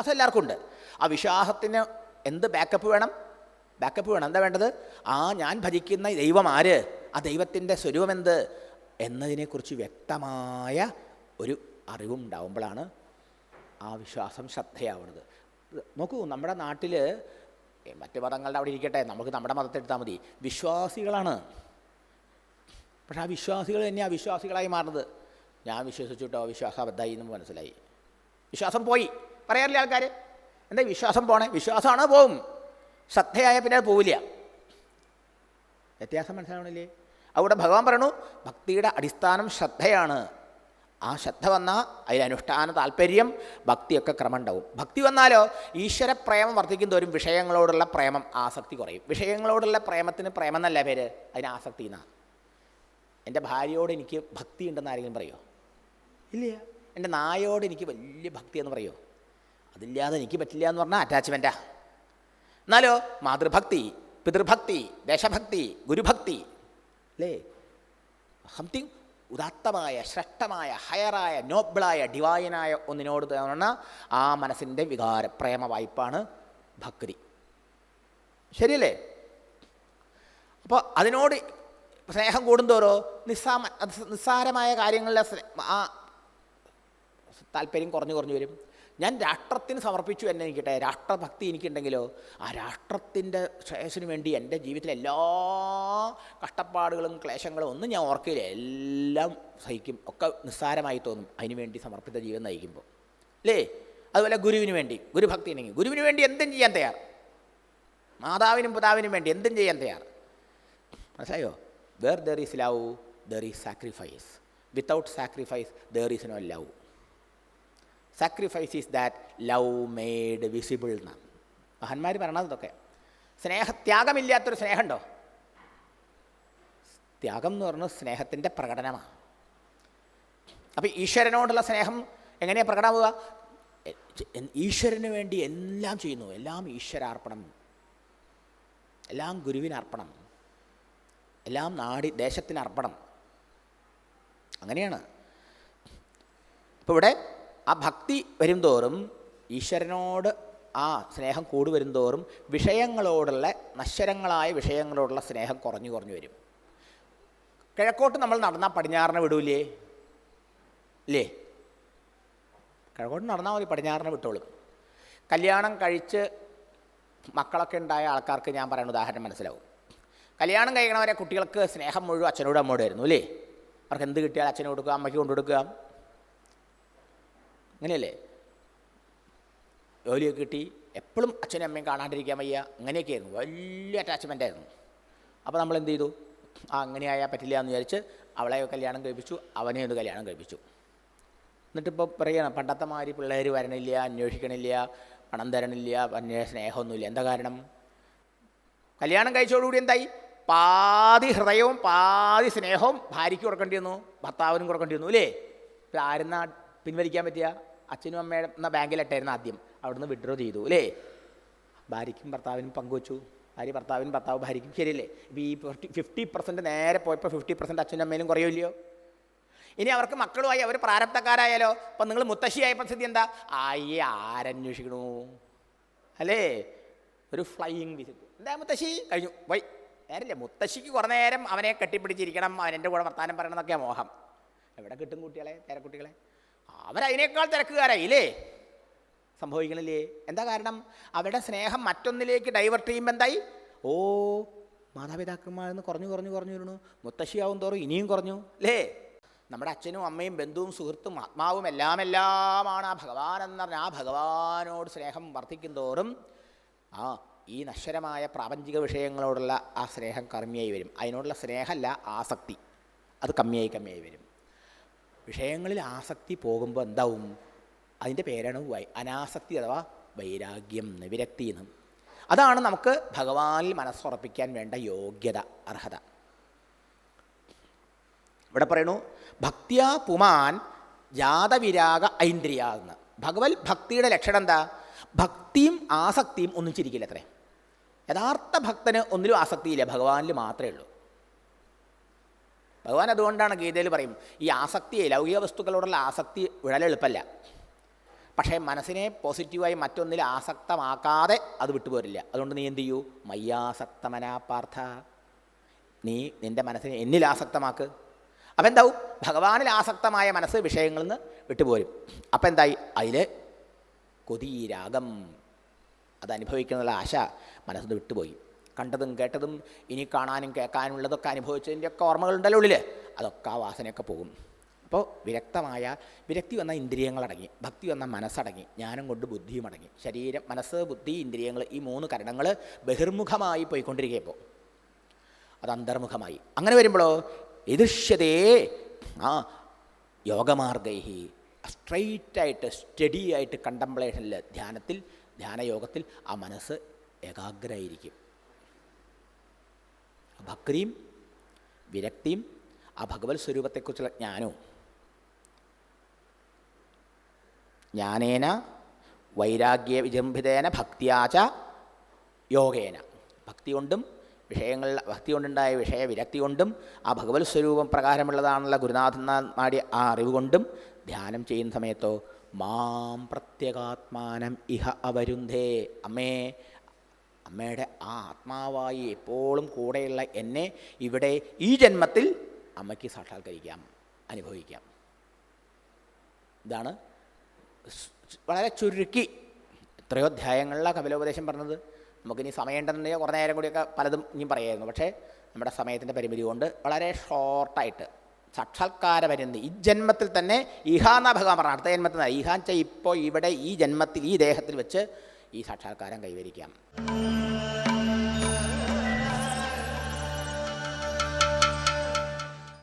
വിശ്വാസം എല്ലാവർക്കും ഉണ്ട്. ആ വിശ്വാസത്തിന് എന്ത് ബാക്കപ്പ് വേണം? ബാക്കപ്പ് വേണം. എന്താ വേണ്ടത്? ആ ഞാൻ ഭജിക്കുന്ന ദൈവം ആര്? ആ ദൈവത്തിന്റെ സ്വരൂപം എന്ത്? എന്നതിനെക്കുറിച്ച് വ്യക്തമായ ഒരു അറിവുണ്ടാവുമ്പോഴാണ് ആ വിശ്വാസം ശ്രദ്ധയാവുന്നത്. നോക്കൂ നമ്മുടെ നാട്ടിൽ മറ്റ് മതങ്ങളുടെ അവിടെ ഇരിക്കട്ടെ. നമുക്ക് നമ്മുടെ മതത്തെ എടുത്താൽ മതി. വിശ്വാസികളാണ്. പക്ഷേ ആ വിശ്വാസികൾ തന്നെ ആ വിശ്വാസികളായി മാറുന്നത്. ഞാൻ വിശ്വസിച്ചിട്ടോ വിശ്വാസം അബദ്ധമായി എന്ന് മനസ്സിലായി. വിശ്വാസം പോയി. പറയാറില്ല ആൾക്കാർ എന്താ വിശ്വാസം പോണേ? വിശ്വാസമാണോ പോവും? ശ്രദ്ധയായ പിന്നെ പോവില്ല. വ്യത്യാസം മനസ്സിലാവണില്ലേ? അവിടെ ഭഗവാൻ പറയണു ഭക്തിയുടെ അടിസ്ഥാനം ശ്രദ്ധയാണ്. ആ ശ്രദ്ധ വന്നാൽ അതിലനുഷ്ഠാന താല്പര്യം ഭക്തിയൊക്കെ ക്രമം ഉണ്ടാവും ഭക്തി വന്നാലോ ഈശ്വര പ്രേമം വർദ്ധിക്കും വിഷയങ്ങളോടുള്ള പ്രേമം ആസക്തി കുറയും. വിഷയങ്ങളോടുള്ള പ്രേമത്തിന് പ്രേമം എന്നല്ല പേര്. അതിന് ആസക്തി എന്നാ. എന്റെ ഭാര്യയോട് എനിക്ക് ഭക്തി ഉണ്ടെന്ന് ആരെങ്കിലും പറയുമോ ഇല്ല. എന്റെ നായോട് എനിക്ക് വലിയ ഭക്തി എന്ന് പറയോ? അതില്ലാതെ എനിക്ക് പറ്റില്ല എന്ന് പറഞ്ഞാൽ അറ്റാച്ച്മെന്റാ എന്നാലോ മാതൃഭക്തി പിതൃഭക്തി ദേശഭക്തി ഗുരുഭക്തി അല്ലേ? സംതിങ് ഉദാത്തമായ ശ്രേഷ്ഠമായ ഹയറായ നോബിളായ ഡിവൈനായ ഒന്നിനോട് തോന്നുന്ന ആ മനസ്സിന്റെ വികാര പ്രേമ വായ്പാണ് ഭക്തി. ശരിയല്ലേ? അപ്പോൾ അതിനോട് സ്നേഹം കൂടുന്തോറോ? നിസ്സാമ നിസ്സാരമായ കാര്യങ്ങളിലെ ആ താല്പര്യം കുറഞ്ഞു കുറഞ്ഞു വരും. ഞാൻ രാഷ്ട്രത്തിന് സമർപ്പിച്ചു എന്നെ എനിക്കട്ടെ. രാഷ്ട്രഭക്തി എനിക്കുണ്ടെങ്കിലോ? ആ രാഷ്ട്രത്തിന്റെ ശ്രേയസിന് വേണ്ടി എന്റെ ജീവിതത്തിലെ എല്ലാ കഷ്ടപ്പാടുകളും ക്ലേശങ്ങളും ഒന്നും ഞാൻ ഓർക്കില്ല. എല്ലാം സഹിക്കും. ഒക്കെ നിസ്സാരമായി തോന്നും അതിനു വേണ്ടി സമർപ്പിത ജീവിതം നയിക്കുമ്പോൾ. അല്ലേ അതുപോലെ ഗുരുവിന് വേണ്ടി ഗുരുഭക്തി ഉണ്ടെങ്കിൽ ഗുരുവിന് വേണ്ടി എന്തും ചെയ്യാൻ തയ്യാർ. മാതാവിനും പിതാവിനും വേണ്ടി എന്തും ചെയ്യാൻ തയ്യാർ. മനസ്സിലായോ? Where there is love there is sacrifice without sacrifice there is no love sacrifice is that love made visible എന്നാണ് മഹാന്മാർ പറയണത് ഇതൊക്കെ. സ്നേഹ ത്യാഗമില്ലാത്തൊരു സ്നേഹമുണ്ടോ? ത്യാഗം എന്ന് പറഞ്ഞാൽ സ്നേഹത്തിന്റെ പ്രകടനമാണ് അപ്പോൾ ഈശ്വരനോടുള്ള സ്നേഹം എങ്ങനെയാണ് പ്രകടമാവുക? ഈശ്വരന് വേണ്ടി എല്ലാം ചെയ്യുന്നു. എല്ലാം ഈശ്വരാർപ്പണം. എല്ലാം ഗുരുവിനർപ്പണം. എല്ലാം നാടി ദേശത്തിനർപ്പണം. അങ്ങനെയാണ്. ഇപ്പോൾ ഇവിടെ ആ ഭക്തി വരുംതോറും ഈശ്വരനോട് ആ സ്നേഹം കൂടി വരുംതോറും വിഷയങ്ങളോടുള്ള നശ്വരങ്ങളായ വിഷയങ്ങളോടുള്ള സ്നേഹം കുറഞ്ഞു കുറഞ്ഞു വരും. കിഴക്കോട്ട് നമ്മൾ നടന്നാൽ പടിഞ്ഞാറിനെ വിടൂലേ? ഇല്ലേ? കിഴക്കോട്ട് നടന്നാൽ മതി പടിഞ്ഞാറിനെ വിട്ടോളും. കല്യാണം കഴിച്ച് മക്കളൊക്കെ ഉണ്ടായ ആൾക്കാർക്ക് ഞാൻ പറയുന്ന ഉദാഹരണം മനസ്സിലാവും. കല്യാണം കഴിക്കണവരെ കുട്ടികൾക്ക് സ്നേഹം മുഴുവൻ അച്ഛനോട് അമ്മയോട് ആയിരുന്നു അല്ലേ? അവർക്ക് എന്ത് കിട്ടിയാൽ അച്ഛന് കൊടുക്കുക അമ്മയ്ക്ക് കൊണ്ടു കൊടുക്കുക. അങ്ങനെയല്ലേ ജോലിയൊക്കെ കിട്ടി. എപ്പോഴും അച്ഛനും അമ്മയും കാണാണ്ടിരിക്കാൻ വയ്യ. അങ്ങനെയൊക്കെയായിരുന്നു വലിയ അറ്റാച്ച്മെന്റ് ആയിരുന്നു. അപ്പോൾ നമ്മൾ എന്ത് ചെയ്തു? ആ അങ്ങനെ ആയാൽ പറ്റില്ല എന്ന് വിചാരിച്ച് അവളെ കല്യാണം കഴിപ്പിച്ചു. അവനെ ഒന്ന് കല്യാണം കഴിപ്പിച്ചു. എന്നിട്ടിപ്പോൾ പറയണം പണ്ടത്തെ മാതിരി പിള്ളേർ വരണില്ല അന്വേഷിക്കണില്ല പണം തരണില്ല പിന്നെ സ്നേഹമൊന്നുമില്ല. എന്താ കാരണം? കല്യാണം കഴിച്ചോടുകൂടി എന്തായി? പാതി ഹൃദയവും പാതി സ്നേഹവും ഭാര്യയ്ക്ക് കൊടുക്കേണ്ടി വന്നു. ഭർത്താവിനും കൊടുക്കേണ്ടി വന്നു അല്ലേ? ആരെന്നാ പിൻവലിക്കാൻ പറ്റിയ? അച്ഛനും അമ്മയുടെ എന്ന ബാങ്കിലിട്ടായിരുന്നു ആദ്യം. അവിടുന്ന് വിഡ്രോ ചെയ്തു അല്ലേ ഭാര്യയ്ക്കും ഭർത്താവിനും പങ്കുവച്ചു. ഭാര്യ ഭർത്താവിനും ഭർത്താവ് ഭാര്യയ്ക്കും ശരിയല്ലേ? ഇപ്പോൾ ഈ ഫിഫ്റ്റി പെർസെന്റ് നേരെ പോയപ്പോൾ ഫിഫ്റ്റി പെർസെന്റ് അച്ഛനും അമ്മയിലും കുറയില്ലയോ ഇനി അവർക്ക് മക്കളുമായി അവർ പ്രാരബ്ധക്കാരായാലോ? അപ്പം നിങ്ങൾ മുത്തശ്ശിയായപ്പോൾ സ്ഥിതി എന്താ? ആയി ആരന്വേഷിക്കണു. അല്ലേ? ഒരു ഫ്ലൈയിങ് വിസിറ്റ് എന്താ മുത്തശ്ശി? കഴിഞ്ഞു. വൈ. നേരല്ലേ? മുത്തശ്ശിക്ക് കുറേ നേരം അവനെ കെട്ടിപ്പിടിച്ചിരിക്കണം അവൻ എന്റെ കൂടെ വർത്താനം പറയണം എന്നൊക്കെയാണ് മോഹം. എവിടെ കിട്ടും കുട്ടികളെ? പേരക്കുട്ടികളെ? അവരതിനേക്കാൾ തിരക്കുകാരായില്ലേ? സംഭവിക്കണില്ലേ? എന്താ കാരണം? അവരുടെ സ്നേഹം മറ്റൊന്നിലേക്ക് ഡൈവേർട്ട് ചെയ്യുമ്പോൾ എന്തായി? ഓ മാതാപിതാക്കന്മാരിൽ നിന്ന് കുറഞ്ഞു കുറഞ്ഞു കുറഞ്ഞു വരുന്നു. മുത്തശ്ശിയാവും തോറും ഇനിയും കുറഞ്ഞു അല്ലേ? നമ്മുടെ അച്ഛനും അമ്മയും ബന്ധുവും സുഹൃത്തും ആത്മാവും എല്ലാം എല്ലാമാണ് ആ ഭഗവാൻ എന്ന് പറഞ്ഞാൽ ആ ഭഗവാനോട് സ്നേഹം വർദ്ധിക്കും തോറും ആ ഈ നശ്വരമായ പ്രാപഞ്ചിക വിഷയങ്ങളോടുള്ള ആ സ്നേഹം കമ്മിയായി വരും. അതിനോടുള്ള സ്നേഹമല്ല ആസക്തി. അത് കമ്മിയായി കമ്മിയായി വരും. വിഷയങ്ങളിൽ ആസക്തി പോകുമ്പോൾ എന്താവും? അതിന്റെ പേരാണ് വൈ അനാസക്തി അഥവാ വൈരാഗ്യം വിരക്തി എന്നും. അതാണ് നമുക്ക് ഭഗവാനിൽ മനസ്സുറപ്പിക്കാൻ വേണ്ട യോഗ്യത അർഹത. ഇവിടെ പറയണു ഭക്തിയാ പുമാൻ ജാതവിരാഗ ഐന്ദ്രിയ എന്ന്. ഭഗവത് ഭക്തിയുടെ ലക്ഷണം എന്താ? ഭക്തിയും ആസക്തിയും ഒന്നിച്ചിരിക്കില്ല അത്രേ. യഥാർത്ഥ ഭക്തന് ഒന്നിലും ആസക്തിയില്ല ഭഗവാനിൽ മാത്രമേ ഉള്ളൂ. ഭഗവാൻ അതുകൊണ്ടാണ് ഗീതയിൽ പറയും ഈ ആസക്തിയെ ലൗകിക വസ്തുക്കളോടുള്ള ആസക്തി വിടലെളുപ്പമല്ല പക്ഷേ മനസ്സിനെ പോസിറ്റീവായി മറ്റൊന്നിൽ ആസക്തമാക്കാതെ അത് വിട്ടുപോരില്ല. അതുകൊണ്ട് നീ എന്ത് ചെയ്യൂ? മയ്യാസക്തമനാ പാർത്ഥ. നീ നിന്റെ മനസ്സിനെ എന്നിൽ ആസക്തമാക്ക്. അപ്പം എന്താവും? ഭഗവാനിൽ ആസക്തമായ മനസ്സ് വിഷയങ്ങളിൽ നിന്ന് വിട്ടുപോരും. അപ്പം എന്തായി? അതിൽ കൊതി രാഗം അത് അനുഭവിക്കുന്നുള്ള ആശ മനസ്സിൽ വിട്ടുപോയി. കണ്ടതും കേട്ടതും ഇനി കാണാനും കേൾക്കാനും ഉള്ളതൊക്കെ അനുഭവിച്ചതിന്റെയൊക്കെ ഓർമ്മകളുണ്ടല്ലോ ഉള്ളിൽ അതൊക്കെ ആ വാസനയൊക്കെ പോകും. അപ്പോൾ വിരക്തമായ വിരക്തി വന്ന ഇന്ദ്രിയങ്ങളടങ്ങി ഭക്തി വന്ന മനസ്സടങ്ങി ജ്ഞാനം കൊണ്ട് ബുദ്ധിയും അടങ്ങി. ശരീരം മനസ്സ് ബുദ്ധി ഇന്ദ്രിയങ്ങൾ ഈ മൂന്ന് കരണങ്ങൾ ബഹിർമുഖമായി പോയിക്കൊണ്ടിരിക്കുകയപ്പോൾ അത് അന്തർമുഖമായി. അങ്ങനെ വരുമ്പോഴോ എതിർഷ്യതേ ആ യോഗമാർഗൈഹി സ്ട്രൈറ്റായിട്ട് സ്റ്റഡി ആയിട്ട് കണ്ടംപ്ലേഷനിൽ ധ്യാനത്തിൽ ധ്യാനയോഗത്തിൽ ആ മനസ്സ് ഏകാഗ്രമായിരിക്കും ഭക്തിയും വിരക്തിയും ആ ഭഗവത് സ്വരൂപത്തെക്കുറിച്ചുള്ള ജ്ഞാനവും. ജ്ഞാനേന വൈരാഗ്യ വിജംഭിതേന ഭക്തിയാച യോഗേന. ഭക്തി കൊണ്ടും വിഷയങ്ങൾ ഭക്തി കൊണ്ടുണ്ടായ വിഷയ വിരക്തി കൊണ്ടും ആ ഭഗവത് സ്വരൂപം പ്രകാരമുള്ളതാണുള്ള ഗുരുനാഥൻ നാടിയ ആ അറിവ് കൊണ്ടും ധ്യാനം ചെയ്യുന്ന സമയത്തോ മാം പ്രത്യേകാത്മാനം ഇഹ അവരുന്ധേ അമ്മേ അമ്മയുടെ ആ ആത്മാവായി എപ്പോഴും കൂടെയുള്ള എന്നെ ഇവിടെ ഈ ജന്മത്തിൽ അമ്മയ്ക്ക് സാക്ഷാത്കരിക്കാം അനുഭവിക്കാം. ഇതാണ് വളരെ ചുരുക്കി എത്രയോ അധ്യായങ്ങളിലാണ് കപിലോപദേശം പറഞ്ഞത്. നമുക്കിനി സമയമുണ്ടെന്നുണ്ടെങ്കിൽ കുറേ നേരം കൂടിയൊക്കെ പലതും ഇനിയും പറയായിരുന്നു. പക്ഷേ നമ്മുടെ സമയത്തിന്റെ പരിമിതി കൊണ്ട് വളരെ ഷോർട്ടായിട്ട് സാക്ഷാത്കാര വരുന്നത് ഈ ജന്മത്തിൽ തന്നെ ഇഹാന്ന ഭഗവാൻ പറഞ്ഞു അടുത്ത ജന്മത്തിൽ ചെയ്യ ഇപ്പോൾ ഇവിടെ ഈ ജന്മത്തിൽ ഈ ദേഹത്തിൽ വെച്ച് ഈ സാക്ഷാത്കാരം കൈവരിക്കാം.